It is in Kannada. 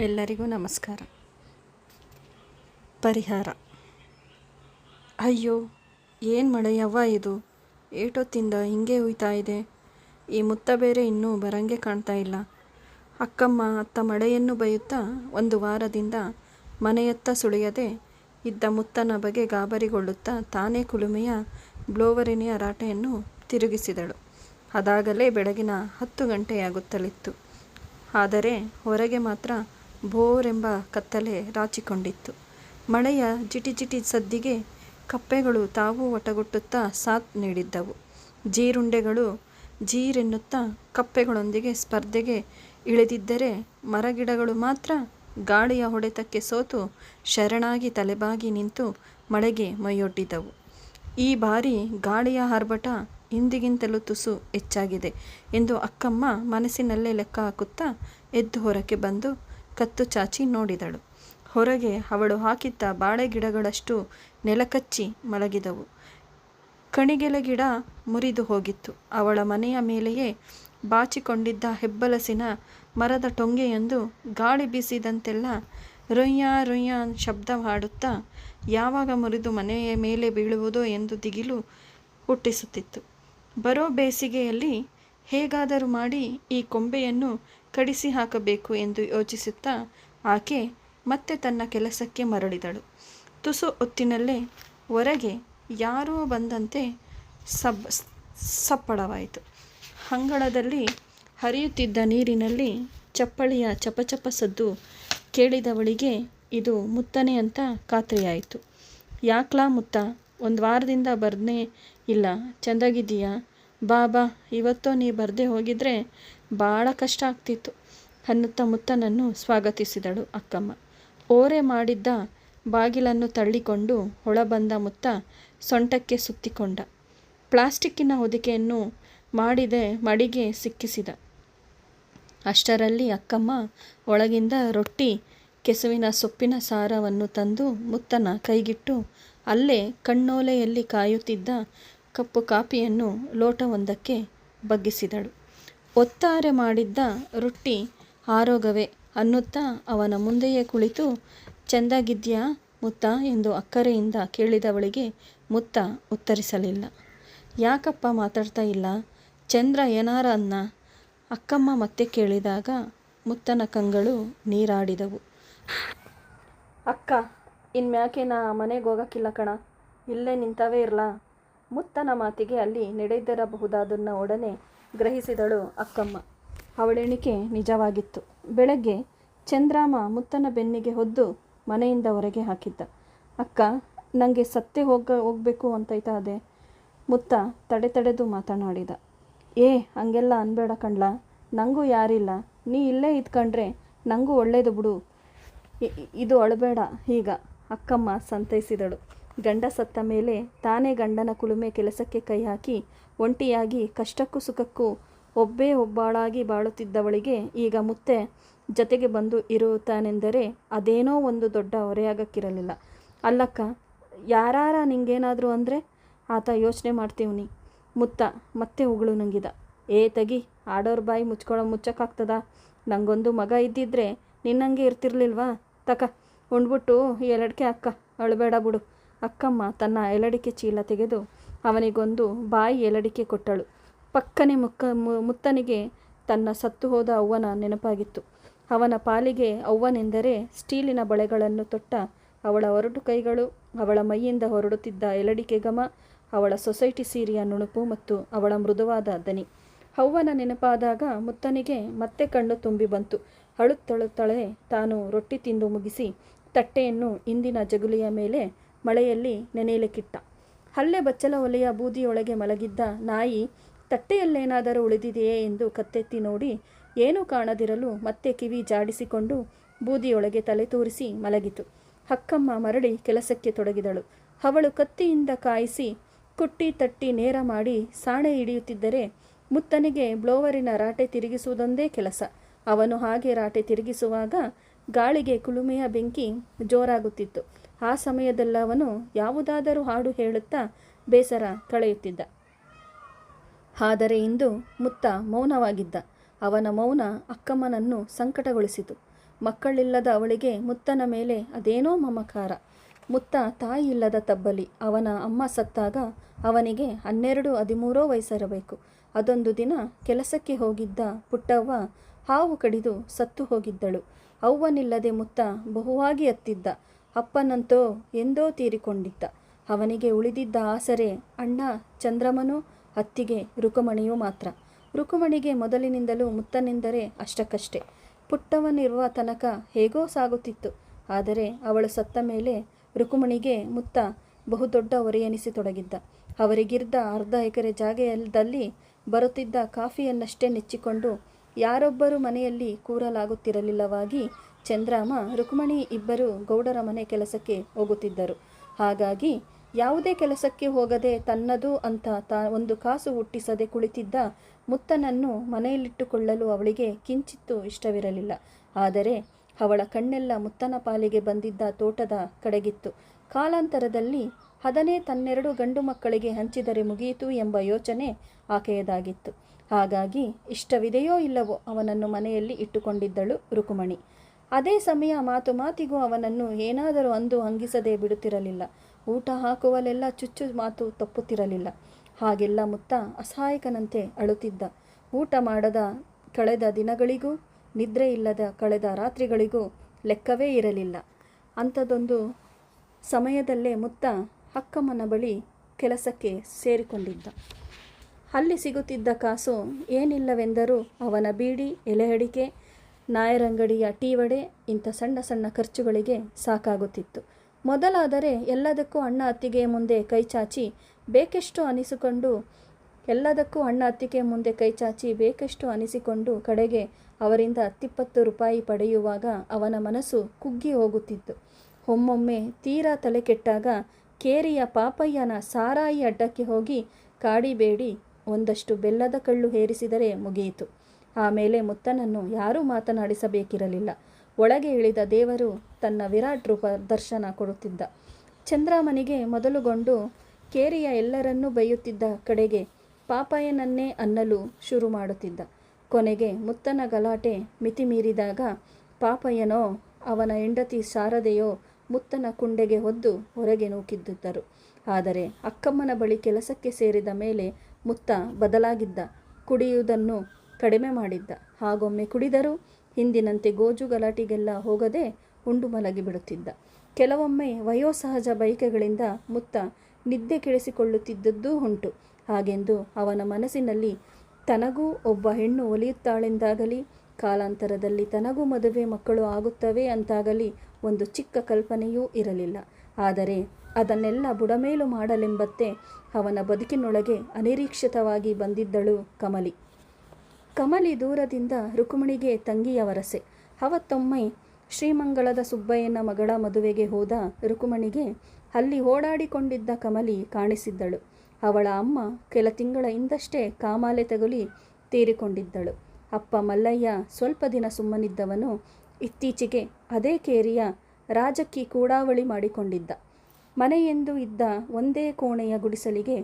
ಎಲ್ಲರಿಗೂ ನಮಸ್ಕಾರ. ಪರಿಹಾರ. ಅಯ್ಯೋ, ಏನು ಮಳೆಯವ್ವ ಇದು? ಏಟೊತ್ತಿಂದ ಹಿಂಗೆ ಹುಯ್ತಾ ಇದೆ. ಈ ಮುತ್ತ ಬೇರೆ ಇನ್ನೂ ಬರಂಗೆ ಕಾಣ್ತಾ ಇಲ್ಲ. ಅಕ್ಕಮ್ಮ, ಅತ್ತ ಮಳೆಯನ್ನು ಬೈಯುತ್ತಾ ಒಂದು ವಾರದಿಂದ ಮನೆಯತ್ತ ಸುಳಿಯದೆ ಇದ್ದ ಮುತ್ತನ ಬಗೆ ಗಾಬರಿಗೊಳ್ಳುತ್ತಾ ತಾನೇ ಕುಲುಮೆಯ ಬ್ಲೋವರಿನಿಯ ರಾಟೆಯನ್ನು ತಿರುಗಿಸಿದಳು. ಅದಾಗಲೇ ಬೆಳಗಿನ ಹತ್ತು ಗಂಟೆಯಾಗುತ್ತಲಿತ್ತು. ಆದರೆ ಹೊರಗೆ ಮಾತ್ರ ಬೋರೆಂಬ ಕತ್ತಲೆ ರಾಚಿಕೊಂಡಿತ್ತು. ಮಳೆಯ ಜಿಟಿಜಿಟಿ ಸದ್ದಿಗೆ ಕಪ್ಪೆಗಳು ತಾವು ಒಟಗುಟ್ಟುತ್ತಾ ಸಾಥ್ ನೀಡಿದ್ದವು. ಜೀರುಂಡೆಗಳು ಜೀರೆನ್ನುತ್ತಾ ಕಪ್ಪೆಗಳೊಂದಿಗೆ ಸ್ಪರ್ಧೆಗೆ ಇಳಿದಿದ್ದರೆ ಮರಗಿಡಗಳು ಮಾತ್ರ ಗಾಳಿಯ ಹೊಡೆತಕ್ಕೆ ಸೋತು ಶರಣಾಗಿ ತಲೆಬಾಗಿ ನಿಂತು ಮಳೆಗೆ ಮೈಯೊಡ್ಡಿದವು. ಈ ಬಾರಿ ಗಾಳಿಯ ಆರ್ಭಟ ಹಿಂದಿಗಿಂತಲೂ ತುಸು ಹೆಚ್ಚಾಗಿದೆ ಎಂದು ಅಕ್ಕಮ್ಮ ಮನಸ್ಸಿನಲ್ಲೇ ಲೆಕ್ಕ ಹಾಕುತ್ತಾ ಎದ್ದು ಹೊರಕ್ಕೆ ಬಂದು ಕತ್ತು ಚಾಚಿ ನೋಡಿದಳು. ಹೊರಗೆ ಅವಳು ಹಾಕಿದ್ದ ಬಾಳೆ ಗಿಡಗಳಷ್ಟು ನೆಲಕಚ್ಚಿ ಮಲಗಿದವು. ಕಣಿಗೆಲ ಗಿಡ ಮುರಿದು ಹೋಗಿತ್ತು. ಅವಳ ಮನೆಯ ಮೇಲೆಯೇ ಬಾಚಿಕೊಂಡಿದ್ದ ಹೆಬ್ಬಲಸಿನ ಮರದ ಟೊಂಗೆಯೊಂದು ಗಾಳಿ ಬೀಸಿದಂತೆಲ್ಲ ರೊಯ್ಯ ರೊಯ್ಯ ಶಬ್ದ ಹಾಡುತ್ತಾ, ಯಾವಾಗ ಮುರಿದು ಮನೆಯ ಮೇಲೆ ಬೀಳುವುದೋ ಎಂದು ದಿಗಿಲು ಹುಟ್ಟಿಸುತ್ತಿತ್ತು. ಬರೋ ಬೇಸಿಗೆಯಲ್ಲಿ ಹೇಗಾದರೂ ಮಾಡಿ ಈ ಕೊಂಬೆಯನ್ನು ಕಡಿಸಿ ಹಾಕಬೇಕು ಎಂದು ಯೋಚಿಸುತ್ತಾ ಆಕೆ ಮತ್ತೆ ತನ್ನ ಕೆಲಸಕ್ಕೆ ಮರಳಿದಳು. ತುಸು ಹೊತ್ತಿನಲ್ಲೇ ಹೊರಗೆ ಯಾರೋ ಬಂದಂತೆ ಸಬ್ ಸಪ್ಪಳವಾಯಿತು. ಅಂಗಳದಲ್ಲಿ ಹರಿಯುತ್ತಿದ್ದ ನೀರಿನಲ್ಲಿ ಚಪ್ಪಳಿಯ ಚಪಚಪ ಸದ್ದು ಕೇಳಿದವಳಿಗೆ ಇದು ಮುತ್ತನೆ ಅಂತ ಖಾತ್ರಿಯಾಯಿತು. ಯಾಕ್ಲಾ ಮುತ್ತ, ಒಂದು ವಾರದಿಂದ ಬರ್ದೇ ಇಲ್ಲ, ಚೆಂದಾಗಿದ್ದೀಯಾ? ಬಾ ಬಾ ಇವತ್ತೋ ನೀ ಬರದೆ ಹೋಗಿದ್ರೆ ಭಾಳ ಕಷ್ಟ ಆಗ್ತಿತ್ತು. ಅನ್ನುತ್ತಾ ಮುತ್ತನನ್ನು ಸ್ವಾಗತಿಸಿದಳು ಅಕ್ಕಮ್ಮ. ಓರೆ ಮಾಡಿದ್ದ ಬಾಗಿಲನ್ನು ತಳ್ಳಿಕೊಂಡು ಹೊಳಬಂದ ಮುತ್ತ ಸೊಂಟಕ್ಕೆ ಸುತ್ತಿಕೊಂಡ. ಪ್ಲಾಸ್ಟಿಕ್ಕಿನ ಹೊದಿಕೆಯನ್ನು ಮಾಡಿದೆ ಮಡಿಗೆ ಸಿಕ್ಕಿಸಿದ. ಅಷ್ಟರಲ್ಲಿ ಅಕ್ಕಮ್ಮ ಒಳಗಿಂದ ರೊಟ್ಟಿ, ಕೆಸುವಿನ ಸೊಪ್ಪಿನ ಸಾರವನ್ನು ತಂದು ಮುತ್ತನ ಕೈಗಿಟ್ಟು ಅಲ್ಲೇ ಕಣ್ಣೋಲೆಯಲ್ಲಿ ಕಾಯುತ್ತಿದ್ದ ಕಪ್ಪು ಕಾಪಿಯನ್ನು ಲೋಟವೊಂದಕ್ಕೆ ಬಗ್ಗಿಸಿದಳು. ಒತ್ತಾರೆ ಮಾಡಿದ್ದ ರೊಟ್ಟಿ ಆರೋಗವೇ ಅನ್ನುತ್ತಾ ಅವನ ಮುಂದೆಯೇ ಕುಳಿತು, ಚೆಂದಾಗಿದ್ಯಾ ಮುತ್ತ? ಎಂದು ಅಕ್ಕರೆಯಿಂದ ಕೇಳಿದವಳಿಗೆ ಮುತ್ತ ಉತ್ತರಿಸಲಿಲ್ಲ. ಯಾಕಪ್ಪ ಮಾತಾಡ್ತಾ ಇಲ್ಲ? ಚಂದ್ರ ಏನಾರ ಅನ್ನ? ಅಕ್ಕಮ್ಮ ಮತ್ತೆ ಕೇಳಿದಾಗ ಮುತ್ತನ ಕಂಗಳು ನೀರಾಡಿದವು. ಅಕ್ಕ, ಇನ್ಮ್ಯಾಕೆ ನಾ ಮನೆಗೆ ಹೋಗಕ್ಕಿಲ್ಲ ಕಣ? ಇಲ್ಲೇ ನಿಂತವೇ ಇರಲಾ? ಮುತ್ತನ ಮಾತಿಗೆ ಅಲ್ಲಿ ನಡೆದಿರಬಹುದಾದನ್ನ ಒಡನೆ ಗ್ರಹಿಸಿದಳು ಅಕ್ಕಮ್ಮ. ಅವಳೆಣಿಕೆ ನಿಜವಾಗಿತ್ತು. ಬೆಳಗ್ಗೆ ಚಂದ್ರಾಮ ಮುತ್ತನ ಬೆನ್ನಿಗೆ ಹೊದ್ದು ಮನೆಯಿಂದ ಹೊರಗೆ ಹಾಕಿದ್ದ. ಅಕ್ಕ ನನಗೆ ಸತ್ತೇ ಹೋಗ, ಹೋಗಬೇಕು ಅಂತೈತಾ ಅದೇ? ಮುತ್ತ ತಡೆ ತಡೆದು ಮಾತನಾಡಿದ. ಏ, ಹಂಗೆಲ್ಲ ಅನ್ಬೇಡ ಕಣ್ಲ. ನನಗೂ ಯಾರಿಲ್ಲ. ನೀ ಇಲ್ಲೇ ಇದ್ಕಂಡ್ರೆ ನನಗೂ ಒಳ್ಳೇದು ಬಿಡು. ಇದು ಅಳಬೇಡ. ಈಗ ಅಕ್ಕಮ್ಮ ಸಂತೈಸಿದಳು. ಗಂಡ ಸತ್ತ ಮೇಲೆ ತಾನೇ ಗಂಡನ ಕುಲುಮೆ ಕೆಲಸಕ್ಕೆ ಕೈ ಹಾಕಿ ಒಂಟಿಯಾಗಿ ಕಷ್ಟಕ್ಕೂ ಸುಖಕ್ಕೂ ಒಬ್ಬೇ ಒಬ್ಬಾಳಾಗಿ ಬಾಳುತ್ತಿದ್ದವಳಿಗೆ ಈಗ ಮುತ್ತೆ ಜತೆಗೆ ಬಂದು ಇರುತ್ತಾನೆಂದರೆ ಅದೇನೋ ಒಂದು ದೊಡ್ಡ ಹೊರೆಯಾಗಕ್ಕಿರಲಿಲ್ಲ. ಅಲ್ಲಕ್ಕ, ಯಾರಾರ ನಿಂಗೇನಾದರೂ ಅಂದರೆ ಆತ ಯೋಚನೆ ಮಾಡ್ತೀವ್ನಿ. ಮುತ್ತ, ಮತ್ತೆ ಉಗುಳು ನಂಗಿದ. ಏ ತಗಿ, ಆಡೋರ್ ಬಾಯಿ ಮುಚ್ಕೊಳ್ಳೋ ಮುಚ್ಚಕ್ಕಾಗ್ತದ? ನಂಗೊಂದು ಮಗ ಇದ್ದಿದ್ರೆ ನಿನ್ನಂಗೆ ಇರ್ತಿರ್ಲಿಲ್ವಾ? ತಕ, ಉಂಡ್ಬಿಟ್ಟು ಎರಡಕ್ಕೆ ಅಕ್ಕ, ಅಳಬೇಡ ಬಿಡು. ಅಕ್ಕಮ್ಮ ತನ್ನ ಎಲಡಿಕೆ ಚೀಲ ತೆಗೆದು ಅವನಿಗೊಂದು ಬಾಯಿ ಎಲಡಿಕೆ ಕೊಟ್ಟಳು. ಪಕ್ಕನೆ ಮುಕ್ಕ ಮುತ್ತನಿಗೆ ತನ್ನ ಸತ್ತು ಹೋದ ಅವ್ವನ ನೆನಪಾಗಿತ್ತು. ಅವನ ಪಾಲಿಗೆ ಅವ್ವನೆಂದರೆ ಸ್ಟೀಲಿನ ಬಳೆಗಳನ್ನು ತೊಟ್ಟ ಅವಳ ಒರಟು ಕೈಗಳು, ಅವಳ ಮೈಯಿಂದ ಹೊರಡುತ್ತಿದ್ದ ಎಲಡಿಕೆ ಘಮ, ಅವಳ ಸೊಸೈಟಿ ಸೀರೆಯ ನುಣುಪು ಮತ್ತು ಅವಳ ಮೃದುವಾದ ದನಿ. ಅವ್ವನ ನೆನಪಾದಾಗ ಮುತ್ತನಿಗೆ ಮತ್ತೆ ಕಣ್ಣು ತುಂಬಿ ಬಂತು. ಅಳುತ್ತಳುತ್ತಳೆ ತಾನು ರೊಟ್ಟಿ ತಿಂದು ಮುಗಿಸಿ ತಟ್ಟೆಯನ್ನು ಇಂದಿನ ಜಗುಲಿಯ ಮೇಲೆ ಮಳೆಯಲ್ಲಿ ನೆನೆಯಲಿಕ್ಕಿಟ್ಟ. ಹಲ್ಲೆ ಬಚ್ಚಲ ಒಲೆಯ ಬೂದಿಯೊಳಗೆ ಮಲಗಿದ್ದ ನಾಯಿ ತಟ್ಟೆಯಲ್ಲೇನಾದರೂ ಉಳಿದಿದೆಯೇ ಎಂದು ಕತ್ತೆತ್ತಿ ನೋಡಿ ಏನೂ ಕಾಣದಿರಲು ಮತ್ತೆ ಕಿವಿ ಜಾಡಿಸಿಕೊಂಡು ಬೂದಿಯೊಳಗೆ ತಲೆ ತೂರಿಸಿ ಮಲಗಿತು. ಹಕ್ಕಮ್ಮ ಮರಳಿ ಕೆಲಸಕ್ಕೆ ತೊಡಗಿದಳು. ಅವಳು ಕತ್ತಿಯಿಂದ ಕಾಯಿಸಿ ಕುಟ್ಟಿ ತಟ್ಟಿ ನೇರ ಮಾಡಿ ಸಾಣೆ ಹಿಡಿಯುತ್ತಿದ್ದರೆ ಮುತ್ತನಿಗೆ ಬ್ಲೋವರಿನ ರಾಟೆ ತಿರುಗಿಸುವುದೊಂದೇ ಕೆಲಸ. ಅವನು ಹಾಗೆ ರಾಟೆ ತಿರುಗಿಸುವಾಗ ಗಾಳಿಗೆ ಕುಲುಮೆಯ ಬೆಂಕಿ ಜೋರಾಗುತ್ತಿತ್ತು. ಆ ಸಮಯದಲ್ಲವನು ಯಾವುದಾದರೂ ಹಾಡು ಹೇಳುತ್ತಾ ಬೇಸರ ಕಳೆಯುತ್ತಿದ್ದ ಆದರೆ ಇಂದು ಮುತ್ತ ಮೌನವಾಗಿದ್ದ. ಅವನ ಮೌನ ಅಕ್ಕಮ್ಮನನ್ನು ಸಂಕಟಗೊಳಿಸಿತು. ಮಕ್ಕಳಿಲ್ಲದ ಅವಳಿಗೆ ಮುತ್ತನ ಮೇಲೆ ಅದೇನೋ ಮಮಕಾರ. ಮುತ್ತ ತಾಯಿ ಇಲ್ಲದ ತಬ್ಬಲಿ. ಅವನ ಅಮ್ಮ ಸತ್ತಾಗ ಅವನಿಗೆ ಹನ್ನೆರಡು ಹದಿಮೂರೋ ವಯಸ್ಸಿರಬೇಕು. ಅದೊಂದು ದಿನ ಕೆಲಸಕ್ಕೆ ಹೋಗಿದ್ದ ಪುಟ್ಟವ್ವ ಹಾವು ಕಡಿದು ಸತ್ತು ಹೋಗಿದ್ದಳು. ಅವ್ವನಿಲ್ಲದೆ ಮುತ್ತ ಬಹುವಾಗಿ ಅತ್ತಿದ್ದ. ಅಪ್ಪನಂತೋ ಎಂದೋ ತೀರಿಕೊಂಡಿದ್ದ. ಅವನಿಗೆ ಉಳಿದಿದ್ದ ಆಸರೆ ಅಣ್ಣ ಚಂದ್ರಮನು, ಅತ್ತಿಗೆ ರುಕುಮಣಿಯೂ ಮಾತ್ರ. ರುಕುಮಣಿಗೆ ಮೊದಲಿನಿಂದಲೂ ಮುತ್ತನೆಂದರೆ ಅಷ್ಟಕ್ಕಷ್ಟೇ. ಪುಟ್ಟವನಿರುವ ತನಕ ಹೇಗೋ ಸಾಗುತ್ತಿತ್ತು. ಆದರೆ ಅವಳು ಸತ್ತ ಮೇಲೆ ರುಕುಮಣಿಗೆ ಮುತ್ತ ಬಹುದೊಡ್ಡ ಹೊರೆಯೆನಿಸಿತೊಡಗಿದ್ದ ಅವರಿಗಿರ್ದ ಅರ್ಧ ಎಕರೆ ಜಾಗೆಯದಲ್ಲಿ ಬರುತ್ತಿದ್ದ ಕಾಫಿಯನ್ನಷ್ಟೇ ನೆಚ್ಚಿಕೊಂಡು ಯಾರೊಬ್ಬರು ಮನೆಯಲ್ಲಿ ಕೂರಲಾಗುತ್ತಿರಲಿಲ್ಲವಾಗಿ ಚಂದ್ರಾಮ, ರುಕ್ಮಣಿ ಇಬ್ಬರು ಗೌಡರ ಮನೆ ಕೆಲಸಕ್ಕೆ ಹೋಗುತ್ತಿದ್ದರು. ಹಾಗಾಗಿ ಯಾವುದೇ ಕೆಲಸಕ್ಕೆ ಹೋಗದೆ ತನ್ನದು ಅಂತ ತಾ ಒಂದು ಕಾಸು ಹುಟ್ಟಿಸದೆ ಕುಳಿತಿದ್ದ ಮುತ್ತನನ್ನು ಮನೆಯಲ್ಲಿಟ್ಟುಕೊಳ್ಳಲು ಅವಳಿಗೆ ಕಿಂಚಿತ್ತೂ ಇಷ್ಟವಿರಲಿಲ್ಲ. ಆದರೆ ಅವಳ ಕಣ್ಣೆಲ್ಲ ಮುತ್ತನ ಪಾಲಿಗೆ ಬಂದಿದ್ದ ತೋಟದ ಕಡೆಗಿತ್ತು. ಕಾಲಾಂತರದಲ್ಲಿ ಹದನೇ ತನ್ನೆರಡು ಗಂಡು ಮಕ್ಕಳಿಗೆ ಹಂಚಿದರೆ ಮುಗಿಯಿತು ಎಂಬ ಯೋಚನೆ ಆಕೆಯದಾಗಿತ್ತು. ಹಾಗಾಗಿ ಇಷ್ಟವಿದೆಯೋ ಇಲ್ಲವೋ ಅವನನ್ನು ಮನೆಯಲ್ಲಿ ಇಟ್ಟುಕೊಂಡಿದ್ದಳು ರುಕುಮಣಿ. ಅದೇ ಸಮಯ ಮಾತು ಮಾತಿಗೂ ಅವನನ್ನು ಏನಾದರೂ ಅಂದು ಹಂಗಿಸದೆ ಬಿಡುತ್ತಿರಲಿಲ್ಲ. ಊಟ ಹಾಕುವಲೆಲ್ಲ ಚುಚ್ಚು ಮಾತು ತಪ್ಪುತ್ತಿರಲಿಲ್ಲ. ಹಾಗೆಲ್ಲ ಮುತ್ತ ಅಸಹಾಯಕನಂತೆ ಅಳುತ್ತಿದ್ದ. ಊಟ ಮಾಡದ ಕಳೆದ ದಿನಗಳಿಗೂ, ನಿದ್ರೆ ಇಲ್ಲದ ಕಳೆದ ರಾತ್ರಿಗಳಿಗೂ ಲೆಕ್ಕವೇ ಇರಲಿಲ್ಲ. ಅಂಥದ್ದೊಂದು ಸಮಯದಲ್ಲೇ ಮುತ್ತ ಅಕ್ಕಮ್ಮನ ಬಳಿ ಕೆಲಸಕ್ಕೆ ಸೇರಿಕೊಂಡಿದ್ದ. ಅಲ್ಲಿ ಸಿಗುತ್ತಿದ್ದ ಕಾಸು ಏನಿಲ್ಲವೆಂದರೂ ಅವನ ಬೀಡಿ ಎಲೆ ಅಡಿಕೆ ನಾಯರಂಗಡಿಯ ಟೀ ವಡೆ ಇಂಥ ಸಣ್ಣ ಸಣ್ಣ ಖರ್ಚುಗಳಿಗೆ ಸಾಕಾಗುತ್ತಿತ್ತು. ಮೊದಲಾದರೆ ಎಲ್ಲದಕ್ಕೂ ಅಣ್ಣ ಅತ್ತಿಗೆಯ ಮುಂದೆ ಕೈ ಚಾಚಿ ಬೇಕೆಷ್ಟು ಅನಿಸಿಕೊಂಡು, ಎಲ್ಲದಕ್ಕೂ ಅಣ್ಣ ಅತ್ತಿಗೆ ಮುಂದೆ ಕೈ ಚಾಚಿ ಬೇಕೆಷ್ಟು ಅನಿಸಿಕೊಂಡು ಕಡೆಗೆ ಅವರಿಂದ ಹತ್ತಿಪ್ಪತ್ತು ರೂಪಾಯಿ ಪಡೆಯುವಾಗ ಅವನ ಮನಸ್ಸು ಕುಗ್ಗಿ ಹೋಗುತ್ತಿತ್ತು. ಒಮ್ಮೊಮ್ಮೆ ತೀರಾ ತಲೆ ಕೆಟ್ಟಾಗ ಕೇರಿಯ ಪಾಪಯ್ಯನ ಸಾರಾಯಿ ಅಡ್ಡಕ್ಕೆ ಹೋಗಿ ಕಾಡಿಬೇಡಿ ಒಂದಷ್ಟು ಬೆಲ್ಲದ ಕಳ್ಳು ಹೇರಿಸಿದರೆ ಮುಗಿಯಿತು. ಆಮೇಲೆ ಮುತ್ತನನ್ನು ಯಾರೂ ಮಾತನಾಡಿಸಬೇಕಿರಲಿಲ್ಲ. ಒಳಗೆ ಇಳಿದ ದೇವರು ತನ್ನ ವಿರಾಟ್ ರೂಪ ದರ್ಶನ ಕೊಡುತ್ತಿದ್ದ. ಚಂದ್ರಾಮನಿಗೆ ಮೊದಲುಗೊಂಡು ಕೇರಿಯ ಎಲ್ಲರನ್ನೂ ಬೈಯುತ್ತಿದ್ದ ಕಡೆಗೆ ಪಾಪಯ್ಯನನ್ನೇ ಅನ್ನಲು ಶುರು ಮಾಡುತ್ತಿದ್ದ. ಕೊನೆಗೆ ಮುತ್ತನ ಗಲಾಟೆ ಮಿತಿ ಮೀರಿದಾಗ ಪಾಪಯ್ಯನೋ ಅವನ ಹೆಂಡತಿ ಸಾರದೆಯೋ ಮುತ್ತನ ಕುಂಡೆಗೆ ಹೊದ್ದು ಹೊರಗೆ ನೂಕಿದ್ದರು ಆದರೆ ಅಕ್ಕಮ್ಮನ ಬಳಿ ಕೆಲಸಕ್ಕೆ ಸೇರಿದ ಮೇಲೆ ಮುತ್ತ ಬದಲಾಗಿದ್ದ. ಕುಡಿಯುವುದನ್ನು ಕಡಿಮೆ ಮಾಡಿದ್ದ. ಹಾಗೊಮ್ಮೆ ಕುಡಿದರೂ ಹಿಂದಿನಂತೆ ಗೋಜು ಗಲಾಟಿಗೆಲ್ಲ ಹೋಗದೆ ಉಂಡು ಮಲಗಿಬಿಡುತ್ತಿದ್ದ ಕೆಲವೊಮ್ಮೆ ವಯೋಸಹಜ ಬೈಕೆಗಳಿಂದ ಮುತ್ತ ನಿದ್ದೆ ಕೆಡಿಸಿಕೊಳ್ಳುತ್ತಿದ್ದದ್ದೂ ಉಂಟು. ಹಾಗೆಂದು ಅವನ ಮನಸ್ಸಿನಲ್ಲಿ ತನಗೂ ಒಬ್ಬ ಹೆಣ್ಣು ಒಲಿಯುತ್ತಾಳೆಂದಾಗಲಿ, ಕಾಲಾಂತರದಲ್ಲಿ ತನಗೂ ಮದುವೆ ಮಕ್ಕಳು ಆಗುತ್ತವೆ ಅಂತಾಗಲಿ ಒಂದು ಚಿಕ್ಕ ಕಲ್ಪನೆಯೂ ಇರಲಿಲ್ಲ. ಆದರೆ ಅದನ್ನೆಲ್ಲ ಬುಡಮೇಲು ಮಾಡಲೆಂಬತ್ತೆ ಅವನ ಬದುಕಿನೊಳಗೆ ಅನಿರೀಕ್ಷಿತವಾಗಿ ಬಂದಿದ್ದಳು ಕಮಲಿ. ಕಮಲಿ ದೂರದಿಂದ ರುಕ್ಮಿಣಿಗೆ ತಂಗಿಯ ವರಸೆ. ಅವತ್ತೊಮ್ಮೆ ಶ್ರೀಮಂಗಳದ ಸುಬ್ಬಯ್ಯನ ಮಗಳ ಮದುವೆಗೆ ಹೋದ ರುಕ್ಮಿಣಿಗೆ ಅಲ್ಲಿ ಓಡಾಡಿಕೊಂಡಿದ್ದ ಕಮಲಿ ಕಾಣಿಸಿದ್ದಳು. ಅವಳ ಅಮ್ಮ ಕೆಲ ತಿಂಗಳ ಹಿಂದಷ್ಟೇ ಕಾಮಾಲೆ ತಗುಲಿ ತೀರಿಕೊಂಡಿದ್ದಳು. ಅಪ್ಪ ಮಲ್ಲಯ್ಯ ಸ್ವಲ್ಪ ದಿನ ಸುಮ್ಮನಿದ್ದವನು ಇತ್ತೀಚೆಗೆ ಅದೇ ಕೇರಿಯ ರಾಜಕ್ಕಿ ಕೂಡಾವಳಿ ಮಾಡಿಕೊಂಡಿದ್ದ. ಮನೆಯೆಂದು ಇದ್ದ ಒಂದೇ ಕೋಣೆಯ ಗುಡಿಸಲಿಗೆ